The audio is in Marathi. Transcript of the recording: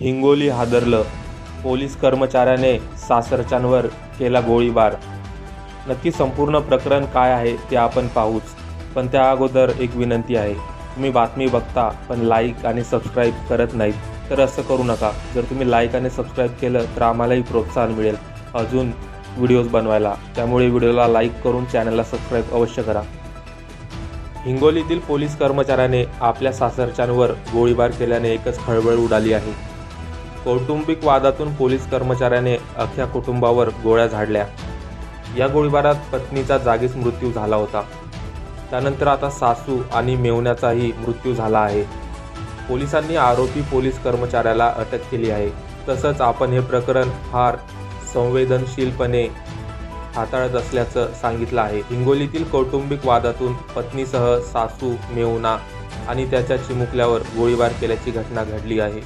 हिंगोली हादरलं. पोलीस कर्मचाऱ्याने सासरच्यांवर केला गोळीबार. नक्की संपूर्ण प्रकरण काय आहे ते आपण पाहूच. पण त्या अगोदर एक विनंती आहे. तुम्ही बातमी बघता पण लाईक आणि सबस्क्राईब करत नाहीत तर असं करू नका. जर तुम्ही लाईक आणि सबस्क्राईब केलं तर आम्हालाही प्रोत्साहन मिळेल. अजून व्हिडिओज बनवायला. त्यामुळे व्हिडिओला लाईक करून चॅनलला सबस्क्राईब अवश्य करा. हिंगोलीतील पोलीस कर्मचाऱ्याने आपल्या सासरच्यांवर गोळीबार केल्याने एकच खळबळ उडाली आहे. कौटुंबिक वादातून पोलीस कर्मचाऱ्याने अख्ख्या कुटुंबावर गोळ्या झाडल्या. या गोळीबारात पत्नीचा जागीच मृत्यू झाला होता. त्यानंतर आता सासू आणि मेवण्याचाही मृत्यू झाला आहे. पोलिसांनी आरोपी पोलीस कर्मचाऱ्याला अटक केली आहे. तसंच आपण हे प्रकरण फार संवेदनशीलपणे हाताळत असल्याचं सांगितलं आहे. हिंगोलीतील कौटुंबिक वादातून पत्नीसह सासू मेवना आणि त्याच्या चिमुकल्यावर गोळीबार केल्याची घटना घडली आहे.